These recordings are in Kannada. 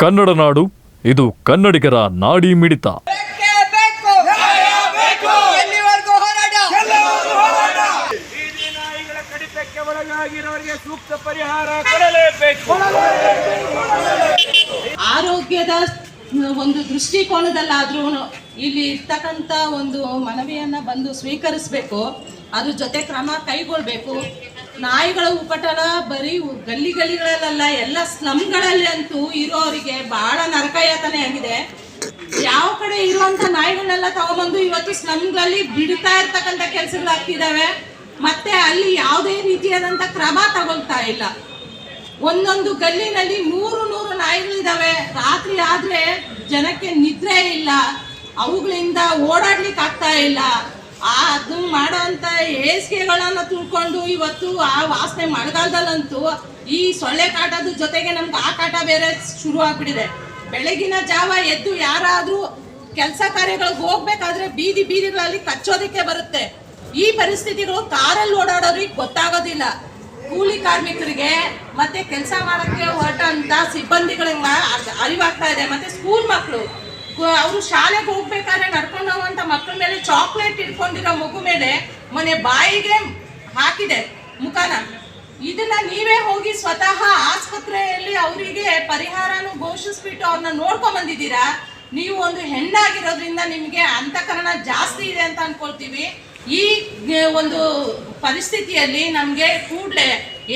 ಕನ್ನಡ ನಾಡು ಇದು ಕನ್ನಡಿಗರ ನಾಡಿ ಮಿಡಿತ. ಸೂಕ್ತ ಪರಿಹಾರ ಕೊಡಲೇಬೇಕು. ಆರೋಗ್ಯದ ಒಂದು ದೃಷ್ಟಿಕೋನದಲ್ಲಾದ್ರೂ ಇಲ್ಲಿ ಇರ್ತಕ್ಕಂಥ ಒಂದು ಮನವಿಯನ್ನ ಬಂದು ಸ್ವೀಕರಿಸಬೇಕು. ಅದ್ರ ಜೊತೆ ಕ್ರಮ ಕೈಗೊಳ್ಬೇಕು. ನಾಯಿಗಳ ಉಪಟಳ ಬರೀ ಗಲ್ಲಿ ಗಲ್ಲಿಗಳಲ್ಲ ಎಲ್ಲ ಸ್ಲಮ್ಗಳಲ್ಲಿ ಅಂತೂ ಇರೋರಿಗೆ ಬಹಳ ನರಕಯಾತನೆ ಆಗಿದೆ. ಯಾವ ಕಡೆ ಇರುವಂತ ನಾಯಿಗಳನ್ನೆಲ್ಲ ತಗೊಂಬಂದು ಇವತ್ತು ಸ್ಲಮ್ಗಳಲ್ಲಿ ಬಿಡ್ತಾ ಇರ್ತಕ್ಕಂಥ ಕೆಲಸಗಳಾಗ್ತಿದ್ದಾವೆ ಮತ್ತೆ ಅಲ್ಲಿ ಯಾವುದೇ ರೀತಿಯಾದಂಥ ಕ್ರಮ ತಗೊಳ್ತಾ ಇಲ್ಲ. ಒಂದೊಂದು ಗಲ್ಲಿನಲ್ಲಿ ನೂರು ನೂರು ನಾಯಿಗಳಿದ್ದಾವೆ. ರಾತ್ರಿ ಆದ್ರೆ ಜನಕ್ಕೆ ನಿದ್ರೆ ಇಲ್ಲ. ಅವುಗಳಿಂದ ಓಡಾಡ್ಲಿಕ್ಕೆ ಆಗ್ತಾ ಇಲ್ಲ. ಅದು ಮಾಡೋಂಥ ಹೇಸಿಗೆಗಳನ್ನ ತುಳ್ಕೊಂಡು ಇವತ್ತು ಆ ವಾಸನೆ ಮಳೆಗಾಲದಲ್ಲಂತೂ ಈ ಸೊಳ್ಳೆ ಕಾಟದ ಜೊತೆಗೆ ನಮ್ಗೆ ಆ ಕಾಟ ಬೇರೆ ಶುರು ಆಗ್ಬಿಟ್ಟಿದೆ. ಬೆಳಗಿನ ಜಾವ ಎದ್ದು ಯಾರಾದ್ರೂ ಕೆಲಸ ಕಾರ್ಯಗಳಿಗೆ ಹೋಗ್ಬೇಕಾದ್ರೆ ಬೀದಿ ಬೀದಿಗಳಲ್ಲಿ ಕಚ್ಚೋದಕ್ಕೆ ಬರುತ್ತೆ. ಈ ಪರಿಸ್ಥಿತಿಗಳು ಕಾರಲ್ಲಿ ಓಡಾಡೋರಿಗೆ ಗೊತ್ತಾಗೋದಿಲ್ಲ. ಕೂಲಿ ಕಾರ್ಮಿಕರಿಗೆ ಮತ್ತೆ ಕೆಲಸ ಮಾಡೋಕ್ಕೆ ಹೊರಟಂತ ಸಿಬ್ಬಂದಿಗಳಿಗೆ ಅರಿವಾಗ್ತಾ ಇದೆ. ಮತ್ತೆ ಸ್ಕೂಲ್ ಮಕ್ಕಳು ಅವರು ಶಾಲೆಗೆ ಹೋಗ್ಬೇಕಾದ್ರೆ ನಡ್ಕೊಂಡು ಹೋಗುವಂತ ಮಕ್ಕಳ ಮೇಲೆ ಚಾಕ್ಲೇಟ್ ಇಟ್ಕೊಂಡಿರೋ ಮಗು ಮೇಲೆ ಮನೆ ಬಾಯಿಗೆ ಹಾಕಿದೆ ಮುಖಾನ. ಇದನ್ನ ನೀವೇ ಹೋಗಿ ಸ್ವತಃ ಆಸ್ಪತ್ರೆಯಲ್ಲಿ ಅವರಿಗೆ ಪರಿಹಾರನು ಘೋಷಿಸ್ಬಿಟ್ಟು ಅವ್ರನ್ನ ನೋಡ್ಕೊಂಡ್ ಬಂದಿದ್ದೀರಾ ನೀವು ಒಂದು ಹೆಣ್ಣಾಗಿರೋದ್ರಿಂದ ನಿಮಗೆ ಅಂತಃಕರಣ ಜಾಸ್ತಿ ಇದೆ ಅಂತ ಅನ್ಕೊಳ್ತೀವಿ. ಈ ಒಂದು ಪರಿಸ್ಥಿತಿಯಲ್ಲಿ ನಮಗೆ ಕೂಡಲೇ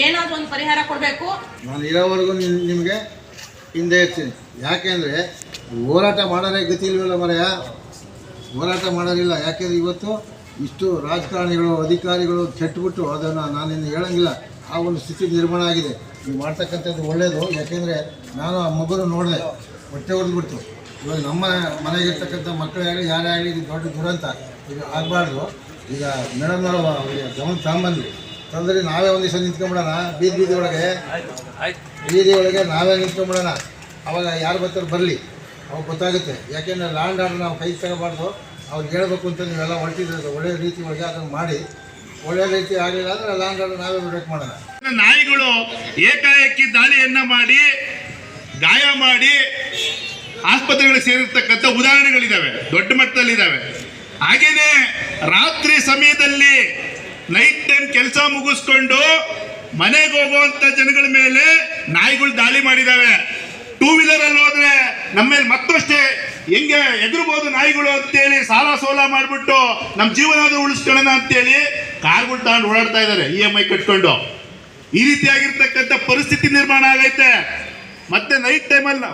ಏನಾದ್ರೂ ಒಂದು ಪರಿಹಾರ ಕೊಡಬೇಕು. ನಾನು ಇರೋವರೆಗೂ ನಿಮಗೆ ಹಿಂದೆ ಇರ್ತೀನಿ. ಯಾಕೆಂದರೆ ಹೋರಾಟ ಮಾಡೋರೇ ಗತಿ ಇಲ್ವಲ್ಲ ಮರೆಯ? ಹೋರಾಟ ಮಾಡೋರಿಲ್ಲ ಯಾಕೆಂದರೆ ಇವತ್ತು ಇಷ್ಟು ರಾಜಕಾರಣಿಗಳು, ಅಧಿಕಾರಿಗಳು ಕೆಟ್ಟುಬಿಟ್ಟು ಅದನ್ನು ನಾನಿನ್ನು ಹೇಳೋಂಗಿಲ್ಲ. ಆ ಒಂದು ಸ್ಥಿತಿ ನಿರ್ಮಾಣ ಆಗಿದೆ. ನೀವು ಮಾಡ್ತಕ್ಕಂಥದ್ದು ಒಳ್ಳೆಯದು ಯಾಕೆಂದರೆ ನಾನು ಆ ಮಗುನ ನೋಡಿದೆ. ಹೊಟ್ಟೆ ಹೊಡೆದ್ಬಿಡ್ತು ಇವಾಗ ನಮ್ಮ ಮನೆಗಿರ್ತಕ್ಕಂಥ ಮಕ್ಕಳೇ ಆಗಲಿ, ಯಾರೇ ಆಗಲಿ ಇದು ದೊಡ್ಡ ದುರಂತ. ಈಗ ಆಗಬಾರ್ದು. ಈಗ ಮೇಡಮ್ನವರು ಗಮನ ತಗೊಂಬಂದ್ವಿ ತಂದ್ರೆ ನಾವೇ ಒಂದು ನಿಂತ್ಕೊಂಡ್ಬಿಡೋಣ ನಿಂತ್ಕೊಂಬಿಡೋಣ ಬೀದಿ ಬೀದಿ ಒಳಗೆ. ಬೀದಿ ಒಳಗೆ ನಾವೇ ನಿಂತ್ಕೊಂಬಿಡೋಣ. ಅವಾಗ ಯಾರು ಬರ್ತಾರೆ ಬರಲಿ ಅವಾಗ ಗೊತ್ತಾಗುತ್ತೆ. ಯಾಕೆಂದರೆ ಲ್ಯಾಂಡ್ ಆರ್ಡರ್ ನಾವು ಕೈ ತಗೋಬಾರ್ದು ಅವ್ರಿಗೆ ಹೇಳ್ಬೇಕು ಅಂತ ನೀವೆಲ್ಲ ಹೊರಟಿದ್ರೆ ಒಳ್ಳೆ ರೀತಿ ಒಳಗೆ ಅದನ್ನು ಮಾಡಿ. ಒಳ್ಳೆ ರೀತಿ ಆಗಲಿಲ್ಲ ಅಂದರೆ ಲ್ಯಾಂಡ್ ಆರ್ಡರ್ ನಾವೇ ಬ್ರೇಕ್ ಮಾಡೋಣ. ನಾಯಿಗಳು ಏಕಾಏಕಿ ದಾಳಿಯನ್ನ ಮಾಡಿ ಗಾಯ ಮಾಡಿ ಆಸ್ಪತ್ರೆಗಳಿಗೆ ಸೇರಿರ್ತಕ್ಕಂಥ ಉದಾಹರಣೆಗಳಿದ್ದಾವೆ ದೊಡ್ಡ ಮಟ್ಟದಲ್ಲಿದ್ದಾವೆ ಹಾಗೆಯೇ ರಾತ್ರಿ ಸಮಯದಲ್ಲಿ ನೈಟ್ ಟೈಮ್ ಕೆಲಸ ಮುಗಿಸ್ಕೊಂಡು ಮನೆಗೆ ಹೋಗುವಂತ ಜನಗಳ ಮೇಲೆ ನಾಯಿಗಳು ದಾಳಿ ಮಾಡಿದಾವೆ. ಟೂ ವೀಲರ್ ಅಲ್ಲಿ ಹೋದ್ರೆ ನಮ್ಮ ಮೇಲೆ ಮತ್ತಷ್ಟೇ ಹೆಂಗೆ ಎದುರ್ಬೋದು ನಾಯಿಗಳು ಅಂತೇಳಿ ಸಾಲ ಸೋಲ ಮಾಡಿಬಿಟ್ಟು ನಮ್ಮ ಜೀವನ ಉಳಿಸ್ಕೊಳ್ಳೋಣ ಅಂತೇಳಿ ಕಾರ್ಗಳು ತಗೊಂಡು ಓಡಾಡ್ತಾ ಇದ್ದಾರೆ ಇ ಎಂ ಐ ಕಟ್ಕೊಂಡು. ಈ ರೀತಿಯಾಗಿರ್ತಕ್ಕಂಥ ಪರಿಸ್ಥಿತಿ ನಿರ್ಮಾಣ ಆಗೈತೆ. ಮತ್ತೆ ನೈಟ್ ಟೈಮಲ್ಲಿ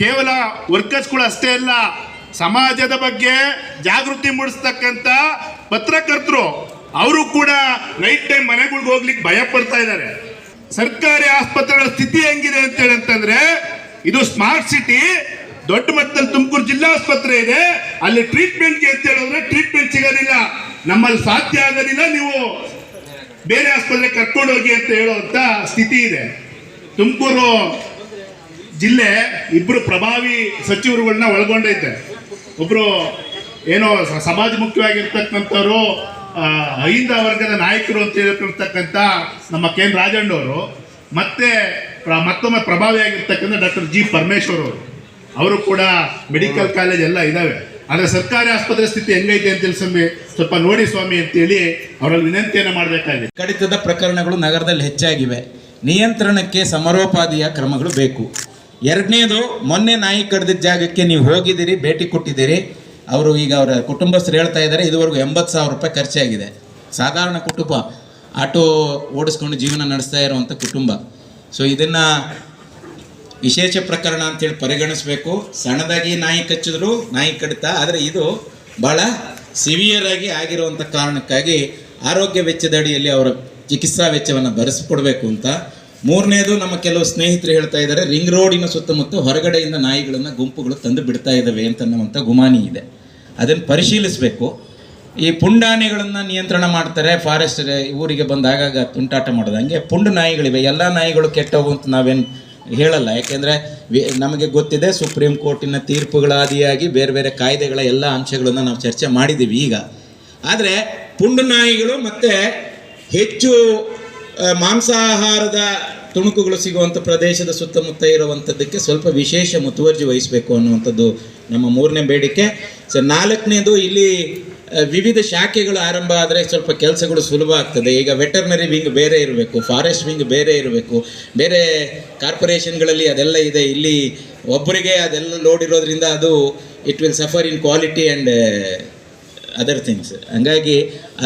ಕೇವಲ ವರ್ಕರ್ಸ್ಗಳು ಅಷ್ಟೇ ಅಲ್ಲ, ಸಮಾಜದ ಬಗ್ಗೆ ಜಾಗೃತಿ ಮೂಡಿಸ್ತಕ್ಕಂಥ ಪತ್ರಕರ್ತರು ಅವರು ಕೂಡ ನೈಟ್ ಟೈಮ್ ಮನೆಗಳಿಗೆ ಹೋಗ್ಲಿಕ್ಕೆ ಭಯ ಪಡ್ತಾ ಇದ್ದಾರೆ. ಸರ್ಕಾರಿ ಆಸ್ಪತ್ರೆಗಳ ಸ್ಥಿತಿ ಹೆಂಗಿದೆ ಅಂತೇಳಿ ಅಂತಂದ್ರೆ, ಇದು ಸ್ಮಾರ್ಟ್ ಸಿಟಿ ದೊಡ್ಡ ಮಟ್ಟದಲ್ಲಿ ತುಮಕೂರು ಜಿಲ್ಲಾ ಆಸ್ಪತ್ರೆ ಇದೆ. ಅಲ್ಲಿ ಟ್ರೀಟ್ಮೆಂಟ್ಗೆ ಅಂತ ಹೇಳಿದ್ರೆ ಟ್ರೀಟ್ಮೆಂಟ್ ಸಿಗೋದಿಲ್ಲ. ನಮ್ಮಲ್ಲಿ ಸಾಧ್ಯ ಆಗೋದಿಲ್ಲ, ನೀವು ಬೇರೆ ಆಸ್ಪತ್ರೆ ಕರ್ಕೊಂಡು ಹೋಗಿ ಅಂತ ಹೇಳುವಂತ ಸ್ಥಿತಿ ಇದೆ. ತುಮಕೂರು ಜಿಲ್ಲೆ ಇಬ್ರು ಪ್ರಭಾವಿ ಸಚಿವರುಗಳನ್ನ ಒಳಗೊಂಡೈತೆ ಒಬ್ರು ಏನೋ ಸಮಾಜ ಮುಖ್ಯವಾಗಿರ್ತಕ್ಕಂಥವ್ರು ಅಹಿಂದ ವರ್ಗದ ನಾಯಕರು ಅಂತ ಹೇಳ್ತಿರ್ತಕ್ಕಂಥ ನಮ್ಮ ಕೆ ಎನ್ ರಾಜಣ್ಣವರು, ಮತ್ತೆ ಮತ್ತೊಮ್ಮೆ ಪ್ರಭಾವಿಯಾಗಿರ್ತಕ್ಕಂಥ ಡಾಕ್ಟರ್ ಜಿ ಪರಮೇಶ್ವರ್ ಅವರು. ಅವರು ಕೂಡ ಮೆಡಿಕಲ್ ಕಾಲೇಜ್ ಎಲ್ಲ ಇದ್ದಾವೆ ಆದರೆ ಸರ್ಕಾರಿ ಆಸ್ಪತ್ರೆ ಸ್ಥಿತಿ ಹೆಂಗೈತೆ ಅಂತ ಸ್ವಾಮಿ, ಸ್ವಲ್ಪ ನೋಡಿ ಸ್ವಾಮಿ ಅಂತೇಳಿ ಅವರಲ್ಲಿ ವಿನಂತಿಯನ್ನು ಮಾಡಬೇಕಾಗಿದೆ. ಕಡಿತದ ಪ್ರಕರಣಗಳು ನಗರದಲ್ಲಿ ಹೆಚ್ಚಾಗಿವೆ. ನಿಯಂತ್ರಣಕ್ಕೆ ಸಮರೋಪಾದಿಯ ಕ್ರಮಗಳು ಬೇಕು. ಎರಡನೇದು, ಮೊನ್ನೆ ನಾಯಿ ಕಡ್ದಿದ್ದ ಜಾಗಕ್ಕೆ ನೀವು ಹೋಗಿದ್ದೀರಿ, ಭೇಟಿ ಕೊಟ್ಟಿದ್ದೀರಿ. ಅವರು ಈಗ ಅವರ ಕುಟುಂಬಸ್ಥರು ಹೇಳ್ತಾ ಇದ್ದಾರೆ, ಇದುವರೆಗೂ ಎಂಬತ್ತು ಸಾವಿರ ರೂಪಾಯಿ ಖರ್ಚಾಗಿದೆ. ಸಾಧಾರಣ ಕುಟುಂಬ, ಆಟೋ ಓಡಿಸ್ಕೊಂಡು ಜೀವನ ನಡೆಸ್ತಾ ಇರುವಂಥ ಕುಟುಂಬ. ಸೊ ಇದನ್ನು ವಿಶೇಷ ಪ್ರಕರಣ ಅಂತೇಳಿ ಪರಿಗಣಿಸಬೇಕು. ಸಣ್ಣದಾಗಿ ನಾಯಿ ಕಚ್ಚಿದ್ರು, ನಾಯಿ ಕಡಿತ, ಆದರೆ ಇದು ಭಾಳ ಸಿವಿಯರ್ ಆಗಿ ಆಗಿರುವಂಥ ಕಾರಣಕ್ಕಾಗಿ ಆರೋಗ್ಯ ವೆಚ್ಚದ ಅಡಿಯಲ್ಲಿ ಅವರ ಚಿಕಿತ್ಸಾ ವೆಚ್ಚವನ್ನು ಭರಿಸಿಕೊಡ್ಬೇಕು ಅಂತ. ಮೂರನೇದು, ನಮ್ಮ ಕೆಲವು ಸ್ನೇಹಿತರು ಹೇಳ್ತಾ ಇದ್ದಾರೆ, ರಿಂಗ್ ರೋಡಿನ ಸುತ್ತಮುತ್ತ ಹೊರಗಡೆಯಿಂದ ನಾಯಿಗಳನ್ನು ಗುಂಪುಗಳು ತಂದು ಬಿಡ್ತಾ ಇದ್ದಾವೆ ಅಂತನ್ನುವಂಥ ಗುಮಾನಿ ಇದೆ. ಅದನ್ನು ಪರಿಶೀಲಿಸಬೇಕು. ಈ ಪುಂಡಾನೆಗಳನ್ನು ನಿಯಂತ್ರಣ ಮಾಡ್ತಾರೆ ಫಾರೆಸ್ಟ್ ಊರಿಗೆ ಬಂದು ಆಗಾಗ ತುಂಟಾಟ ಮಾಡೋದಂಗೆ ಪುಂಡು ನಾಯಿಗಳಿವೆ. ಎಲ್ಲ ನಾಯಿಗಳು ಕೆಟ್ಟವು ಅಂತ ನಾವೇನು ಹೇಳಲ್ಲ. ಯಾಕೆಂದರೆ ನಮಗೆ ಗೊತ್ತಿದೆ ಸುಪ್ರೀಂ ಕೋರ್ಟಿನ ತೀರ್ಪುಗಳಾದಿಯಾಗಿ ಬೇರೆ ಬೇರೆ ಕಾಯ್ದೆಗಳ ಎಲ್ಲ ಅಂಶಗಳನ್ನು ನಾವು ಚರ್ಚೆ ಮಾಡಿದ್ದೀವಿ ಈಗ. ಆದರೆ ಪುಂಡು ನಾಯಿಗಳು ಮತ್ತು ಹೆಚ್ಚು ಮಾಂಸಾಹಾರದ ತುಣುಕುಗಳು ಸಿಗುವಂಥ ಪ್ರದೇಶದ ಸುತ್ತಮುತ್ತ ಇರುವಂಥದ್ದಕ್ಕೆ ಸ್ವಲ್ಪ ವಿಶೇಷ ಮುತುವರ್ಜಿ ವಹಿಸಬೇಕು ಅನ್ನುವಂಥದ್ದು ನಮ್ಮ ಮೂರನೇ ಬೇಡಿಕೆ. ಸೊ ನಾಲ್ಕನೇದು ಇಲ್ಲಿ ವಿವಿಧ ಶಾಖೆಗಳು ಆರಂಭ ಆದರೆ ಸ್ವಲ್ಪ ಕೆಲಸಗಳು ಸುಲಭ ಆಗ್ತದೆ. ಈಗ ವೆಟರ್ನರಿ ವಿಂಗ್ ಬೇರೆ ಇರಬೇಕು, ಫಾರೆಸ್ಟ್ ವಿಂಗ್ ಬೇರೆ ಇರಬೇಕು, ಬೇರೆ ಕಾರ್ಪೊರೇಷನ್ಗಳಲ್ಲಿ ಅದೆಲ್ಲ ಇದೆ. ಇಲ್ಲಿ ಒಬ್ಬರಿಗೆ ಅದೆಲ್ಲ ಲೋಡ್ ಇರೋದ್ರಿಂದ ಅದು it will suffer in quality and other things ಹಂಗಾಗಿ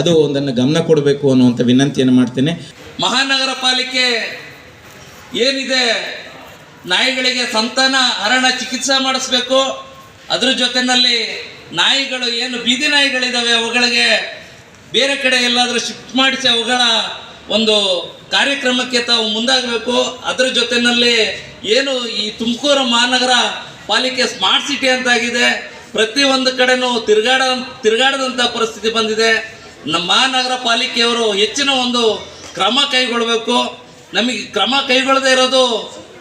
ಅದು ಒಂದನ್ನು ಗಮನ ಕೊಡಬೇಕು ಅನ್ನುವಂಥ ವಿನಂತಿಯನ್ನು ಮಾಡ್ತೇನೆ. ಮಹಾನಗರ ಪಾಲಿಕೆ ಏನಿದೆ, ನಾಯಿಗಳಿಗೆ ಸಂತಾನ ಹರಣ ಚಿಕಿತ್ಸೆ ಮಾಡಿಸ್ಬೇಕು. ಅದ್ರ ಜೊತೆಯಲ್ಲಿ ನಾಯಿಗಳು ಏನು ಬೀದಿ ನಾಯಿಗಳಿದ್ದಾವೆ ಅವುಗಳಿಗೆ ಬೇರೆ ಕಡೆ ಎಲ್ಲಾದರೂ ಶಿಫ್ಟ್ ಮಾಡಿಸಿ ಅವುಗಳ ಒಂದು ಕಾರ್ಯಕ್ರಮಕ್ಕೆ ತಾವು ಮುಂದಾಗಬೇಕು. ಅದ್ರ ಜೊತೆಯಲ್ಲಿ ಏನು ಈ ತುಮಕೂರು ಮಹಾನಗರ ಪಾಲಿಕೆ ಸ್ಮಾರ್ಟ್ ಸಿಟಿ ಅಂತಾಗಿದೆ. ಪ್ರತಿಯೊಂದು ಕಡೆನೂ ತಿರುಗಾಡ ತಿರುಗಾಡದಂಥ ಪರಿಸ್ಥಿತಿ ಬಂದಿದೆ. ನಮ್ಮ ಮಹಾನಗರ ಪಾಲಿಕೆಯವರು ಹೆಚ್ಚಿನ ಒಂದು ಕ್ರಮ ಕೈಗೊಳ್ಳಬೇಕು ನಮಗೆ ಕ್ರಮ ಕೈಗೊಳ್ಳದೇ ಇರೋದು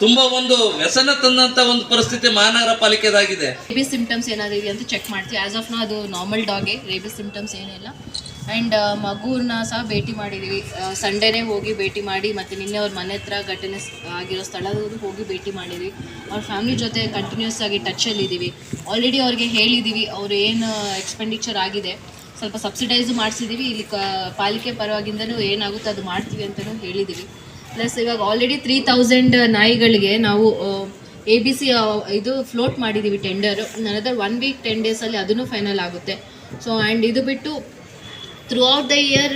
ತುಂಬಾ ಒಂದು ವ್ಯಸನ ತಂದಂತ ಒಂದು ಪರಿಸ್ಥಿತಿ ಮಹಾನಗರ ಪಾಲಿಕೆದಾಗಿದೆ. ರೇಬಿ ಸಿಂಪ್ಟಮ್ಸ್ ಏನಾದ್ರು ಅಂತ ಚೆಕ್ ಮಾಡ್ತೀವಿ. ಆಸ್ ಆಫ್ ನಾ ಅದು ನಾರ್ಮಲ್ ಡಾಗೆ ರೇಬಿಸ್ ಸಿಂಪ್ಟಮ್ಸ್ ಏನಿಲ್ಲ ಆ್ಯಂಡ್ ಮಗುನ ಸಹ ಭೇಟಿ ಮಾಡಿದ್ದೀವಿ ಸಂಡೇನೇ ಹೋಗಿ ಭೇಟಿ ಮಾಡಿ ಮತ್ತೆ ನಿನ್ನೆ ಅವ್ರ ಮನೆ ಹತ್ರ ಘಟನೆ ಆಗಿರೋ ಸ್ಥಳದಲ್ಲೂ ಹೋಗಿ ಭೇಟಿ ಮಾಡಿದ್ವಿ. ಅವ್ರ ಫ್ಯಾಮಿಲಿ ಜೊತೆ ಕಂಟಿನ್ಯೂಸ್ ಆಗಿ ಟಚಲ್ಲಿದ್ದೀವಿ ಆಲ್ರೆಡಿ ಅವ್ರಿಗೆ ಹೇಳಿದ್ದೀವಿ ಅವ್ರು ಏನು ಎಕ್ಸ್ಪೆಂಡಿಚರ್ ಆಗಿದೆ. ಸ್ವಲ್ಪ ಸಬ್ಸಿಡೈಸ್ ಮಾಡಿಸಿದ್ದೀವಿ ಇಲ್ಲಿ ಪಾಲಿಕೆ ಪರವಾಗಿಂದನೂ ಏನಾಗುತ್ತೆ ಅದು ಮಾಡ್ತೀವಿ ಅಂತಲೂ ಹೇಳಿದ್ದೀವಿ ಪ್ಲಸ್ ಇವಾಗ ಆಲ್ರೆಡಿ ತ್ರೀ ತೌಸಂಡ್ ನಾಯಿಗಳಿಗೆ ನಾವು ಎ ಬಿ ಸಿ ಇದು ಫ್ಲೋಟ್ ಮಾಡಿದ್ದೀವಿ tender another one week ten ಡೇಸಲ್ಲಿ ಅದನ್ನು ಫೈನಲ್ ಆಗುತ್ತೆ. ಸೊ ಆ್ಯಂಡ್ ಇದು ಬಿಟ್ಟು throughout the year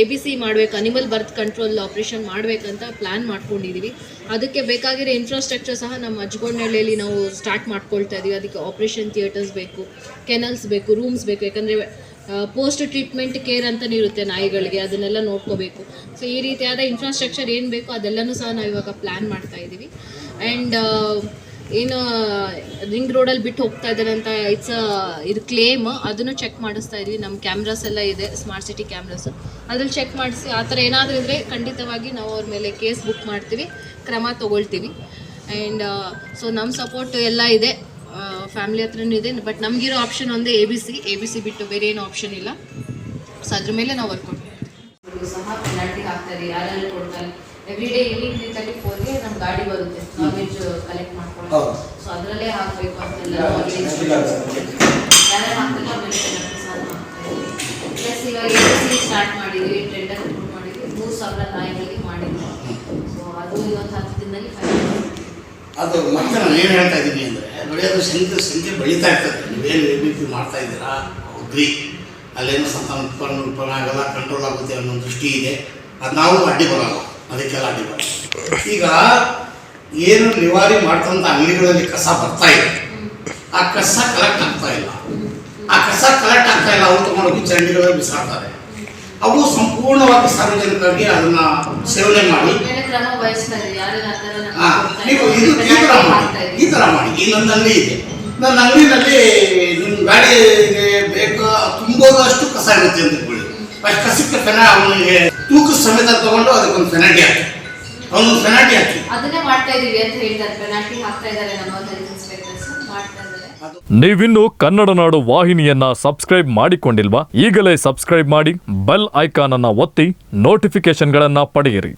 A B C ಮಾಡಬೇಕು ಅನಿಮಲ್ ಬರ್ತ್ ಕಂಟ್ರೋಲ್ ಆಪ್ರೇಷನ್ ಮಾಡಬೇಕಂತ ಪ್ಲ್ಯಾನ್ ಮಾಡ್ಕೊಂಡಿದ್ದೀವಿ ಅದಕ್ಕೆ ಬೇಕಾಗಿರೋ ಇನ್ಫ್ರಾಸ್ಟ್ರಕ್ಚರ್ ಸಹ ನಮ್ಮ ಅಜ್ಗೊಂಡಳ್ಳಿಯಲ್ಲಿ ನಾವು ಸ್ಟಾರ್ಟ್ ಮಾಡ್ಕೊಳ್ತಾ ಇದ್ದೀವಿ ಅದಕ್ಕೆ ಆಪ್ರೇಷನ್ ಥಿಯೇಟರ್ಸ್ ಬೇಕು ಕೆನಲ್ಸ್ ಬೇಕು ರೂಮ್ಸ್ ಬೇಕು. ಯಾಕಂದರೆ ಪೋಸ್ಟ್ ಟ್ರೀಟ್ಮೆಂಟ್ ಕೇರ್ ಅಂತಲೇ ಇರುತ್ತೆ ನಾಯಿಗಳಿಗೆ. ಅದನ್ನೆಲ್ಲ ನೋಡ್ಕೋಬೇಕು. ಸೊ ಈ ರೀತಿಯಾದ ಇನ್ಫ್ರಾಸ್ಟ್ರಕ್ಚರ್ ಏನು ಬೇಕೋ ಅದೆಲ್ಲನೂ ಸಹ ನಾವು ಇವಾಗ ಪ್ಲ್ಯಾನ್ ಮಾಡ್ತಾ ಇದ್ದೀವಿ ಆ್ಯಂಡ್ ಏನು ರಿಂಗ್ ರೋಡಲ್ಲಿ ಬಿಟ್ಟು ಹೋಗ್ತಾ ಇದ್ದಾರೆ ಅಂತ ಇಟ್ಸ್ ಇದು ಕ್ಲೇಮ್ ಅದನ್ನು ಚೆಕ್ ಮಾಡಿಸ್ತಾ ಇದ್ವಿ. ನಮ್ಮ ಕ್ಯಾಮ್ರಾಸ್ ಎಲ್ಲ ಇದೆ ಸ್ಮಾರ್ಟ್ ಸಿಟಿ ಕ್ಯಾಮ್ರಾಸ್ ಅದ್ರಲ್ಲಿ ಚೆಕ್ ಮಾಡಿಸಿ, ಆ ಥರ ಏನಾದರೂ ಇದ್ದರೆ ಖಂಡಿತವಾಗಿ ನಾವು ಅವ್ರ ಮೇಲೆ ಕೇಸ್ ಬುಕ್ ಮಾಡ್ತೀವಿ, ಕ್ರಮ ತೊಗೊಳ್ತೀವಿ. ಆ್ಯಂಡ್ ಸೊ ನಮ್ಮ ಸಪೋರ್ಟ್ ಎಲ್ಲ ಇದೆ. ಫ್ಯಾಮಿಲಿ ಹತ್ರನೂ ಇದೆ. ಬಟ್ ನಮಗಿರೋ ಆಪ್ಷನ್ ಒಂದೇ A B C A B C ಬಿಟ್ಟು ಬೇರೆ ಏನು ಆಪ್ಷನ್ ಇಲ್ಲ. ಸೊ ಅದ್ರ ಮೇಲೆ ನಾವು ವರ್ಕೌಟ್ ಸಹ ಪೆನಾಲ್ಟಿ ಹಾಕ್ತಾರೆ. ಕೊಡ್ತಾರೆ? Every day evening three thirty ಫೋರ್ಗೆ ನಮ್ಮ ಗಾಡಿ ಬರುತ್ತೆ. ನಾನ್ ವೆಜ್ ಕಲೆಕ್ಟ್ ಮಾಡ್ಕೊಳ್ಳೋದು. ಸೊ ಅದರಲ್ಲೇ ಹಾಕಬೇಕು ಅಂತೆಲ್ಲ ಯಾರ್ಯಾರು ಹಾಕ್ತಾರೆ ಅವ್ರ ಮೇಲೆ penalty ಪ್ಲಸ್ ಇವಾಗ ಎ ಸ್ಟಾರ್ಟ್ ಮಾಡಿದ್ವಿ ಟೆಂಡರ್ ಮಾಡಿದ್ವಿ. ಮೂರು ಸಾವಿರ ನಾಯಿಗಳಿಗೆ ಮಾಡಿದ್ವಿ ಸೊ ಅದು ಇವತ್ತು ಹತ್ತು ದಿನದಲ್ಲಿ ಫೈನಲ್ ಅದು ಮತ್ತೆ ನಾನು ಏನು ಹೇಳ್ತಾ ಇದ್ದೀನಿ ಅಂದರೆ ಅದು ಸಂಖ್ಯೆ ಸಂಖ್ಯೆ ಬೆಳೀತಾ ಇರ್ತದೆ. ನೀವೇನು ಎ ಬಿ ಪಿ ಮಾಡ್ತಾ ಇದ್ದೀರಾ? ಅಗ್ರಿ ಅಲ್ಲೇನು ಸಂತಾನ ಉತ್ಪನ್ನ ಉತ್ಪನ್ನ ಆಗಲ್ಲ ಕಂಟ್ರೋಲ್ ಆಗುತ್ತೆ ಅನ್ನೋ ದೃಷ್ಟಿ ಇದೆ. ಅದು ನಾವು ಅಡ್ಡಿ ಬರಲ್ಲ. ಅದಕ್ಕೆಲ್ಲ ಅಡ್ಡಿ ಈಗ ಏನು ನಿವಾರಿ ಮಾಡ್ತಂತ ಅಂಗಡಿಗಳಲ್ಲಿ ಕಸ ಬರ್ತಾ ಇದೆ ಆ ಕಸ ಕಲೆಕ್ಟ್ ಆಗ್ತಾ ಇಲ್ಲ. ಆ ಕಸ ಕಲೆಕ್ಟ್ ಆಗ್ತಾ ಇಲ್ಲ ಅವ್ರು ತಗೊಂಡೋಗಿ ಚರಂಡಿಗಳಲ್ಲಿ ಬಿಸಾಡ್ತಾರೆ ಅವು ಸಂಪೂರ್ಣವಾಗಿ ಸಾರ್ವಜನಿಕರಿಗೆ ಅದನ್ನ ಸೇವನೆ ಮಾಡಿ. ನೀವು ಇದು ಈ ಥರ ಮಾಡಿ ಈ ಥರ ಮಾಡಿ. ಈ ನನ್ನ ಅಂಗಡಿ ಇದೆ. ನನ್ನ ಅಂಗಡಿನಲ್ಲಿ ನಿಮ್ಮ ಗಾಡಿಗೆ ಬೇಕು ತುಂಬೋದಷ್ಟು ಕಸ ಇರುತ್ತೆ ಅಂತ ಅಷ್ಟು ಕಸಕ್ಕೆ ಫೆನ ಅವನಿಗೆ ತೂಕ ಸಮೇತ ತಗೊಂಡು ಅದಕ್ಕೊಂದು ಪೆನಾಲ್ಟಿ ಹಾಕಿ. ಅವನೊಂದು ಪೆನಾಲ್ಟಿ ಹಾಕಿ. ಅದನ್ನೇ ಮಾಡ್ತಾ ಇದೀವಿ ಅಂತ ಹೇಳ್ತಾರೆ. ಪೆನಾಲ್ಟಿ ಹಾಕ್ತಾ ಇದ್ದಾರೆ ನಮ್ಮ ಹೆಲ್ತ್ ಇನ್ಸ್ಪೆಕ್ಟರ್ಸ್ ಮಾಡ್ತಾ ಇದ್ದಾರೆ. ನೀವಿನ್ನು ಕನ್ನಡ ನಾಡು ವಾಹಿನಿಯನ್ನ ಸಬ್ಸ್ಕ್ರೈಬ್ ಮಾಡಿಕೊಂಡಿಲ್ವಾ? ಈಗಲೇ ಸಬ್ಸ್ಕ್ರೈಬ್ ಮಾಡಿ ಬೆಲ್ ಐಕಾನ್ ಅನ್ನ ಒತ್ತಿ ನೋಟಿಫಿಕೇಶನ್ಗಳನ್ನ ಪಡೆಯಿರಿ.